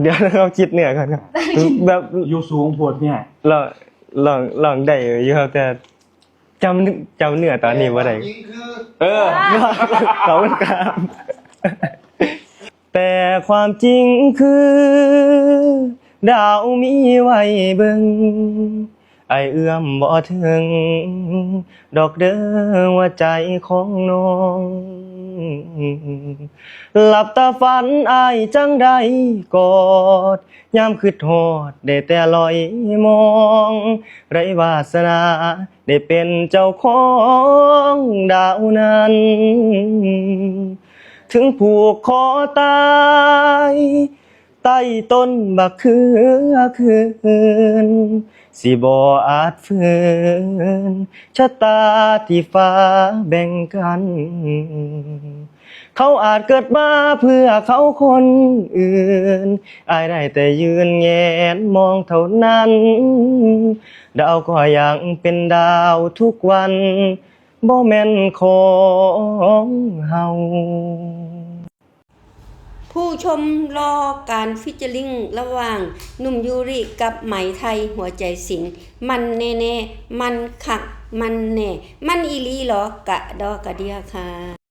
เดี๋ยวเราคิดเหนือก่อนครับแบบอยู่สูงโพดเนี่ยลองลองลองได้อยู่ครับแต่จำจำเหนือตอนนี้ว่าได้ยิงคือเออขอบคุณครับแต่ความจริงคือ ดาวมีไว้เบิ่งไอเอื้อมบ่ถึง ดอกเด้อว่าใจของน้อง หลับตาฝันอายจังใดกอดยามคิดฮอดได้แต่ลอยมอง ไรวาสนาได้เป็นเจ้าของดาวนั้น ถึงผูกคอตายใต้ต้นบักเขือคืน สิบ่อาจฝืนชะตาที่ฟ้าแบ่งกัน เขาอาจเกิดมาเพื่อเขาคนอื่น อายได้แต่ยืนแงนมองเท่านั้น ดาวก็ยังเป็นดาวทุกวันบ่แม่นของเฮา ผู้ชมรอการฟิชเจอริงระหว่างหนุ่มยูริกับไหมไทยหัวใจสิงมันแน่ๆ มันขัก มันแน่ มันอีลีเหรอกะดอกะเดียค่ะ